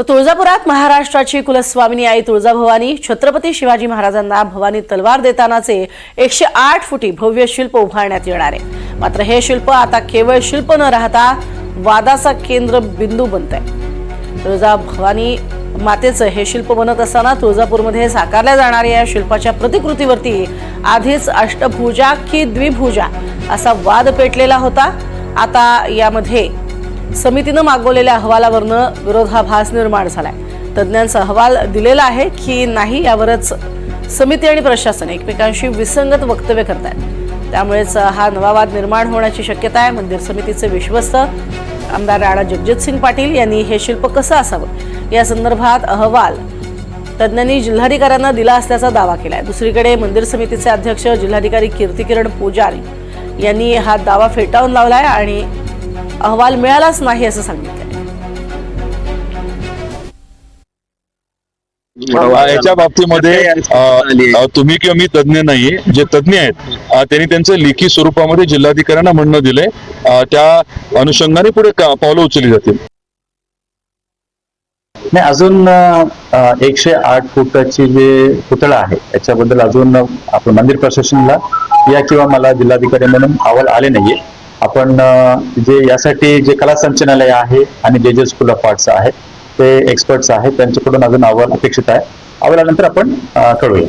तर तुळजापुरात महाराष्ट्राची कुलस्वामिनी आई तुळजाभवानी छत्रपती शिवाजी महाराजांना भवानी तलवार देतानाचे एकशे आठ फुटी भव्य शिल्प उभारण्यात येणार आहे. मात्र हे शिल्प आता केवळ शिल्प न राहता वादाचा केंद्र बिंदू बनत आहे तुळजाभवानी मातेचं हे शिल्प बनत असताना तुळजापूरमध्ये साकारल्या जाणाऱ्या या शिल्पाच्या प्रतिकृतीवरती आधीच अष्टभुजा की द्विभुजा असा वाद पेटलेला होता. आता यामध्ये समितीनं मागवलेल्या अहवालावरनं विरोधाभास निर्माण झालाय. तज्ज्ञांचा अहवाल दिलेला आहे की नाही यावरच समिती आणि प्रशासन एकमेकांशी विसंगत वक्तव्य करत आहेत त्यामुळेच हा नवा वाद निर्माण होण्याची शक्यता आहे. मंदिर समितीचे विश्वस्त आमदार राणा जगजितसिंग पाटील यांनी हे शिल्प कसं असावं? या संदर्भात अहवाल तज्ज्ञांनी जिल्हाधिकाऱ्यांना दिला असल्याचा दावा केला आहे दुसरीकडे मंदिर समितीचे अध्यक्ष जिल्हाधिकारी कीर्तिकिरण पुजारी यांनी हा दावा फेटाळून आहे आणि अहवाल मिळालाच नाही असं सांगितलं याच्या बाबतीमध्ये तुम्ही किंवा मी तज्ज्ञ नाहीये. जे तज्ज्ञ आहेत त्यांनी त्यांचं लेखी स्वरूपामध्ये जिल्हाधिकाऱ्यांना म्हणणं दिलंय. त्या अनुषंगाने पुढे पावलं उचलली जातील. नाही अजून एकशे आठ फुटाची जे पुतळा आहे याच्याबद्दल अजून आपण मंदिर प्रशासनाला या किंवा मला जिल्हाधिकारी म्हणून अहवाल आले नाहीये. आपण जे यासाठी जे कला संचनालय आहे आणि जे जे स्कूल ऑफ आर्ट्स आहे ते एक्सपर्ट्स आहेत त्यांच्याकडून अजून अहवाल अपेक्षित आहे. अहवालानंतर आपण कळूया.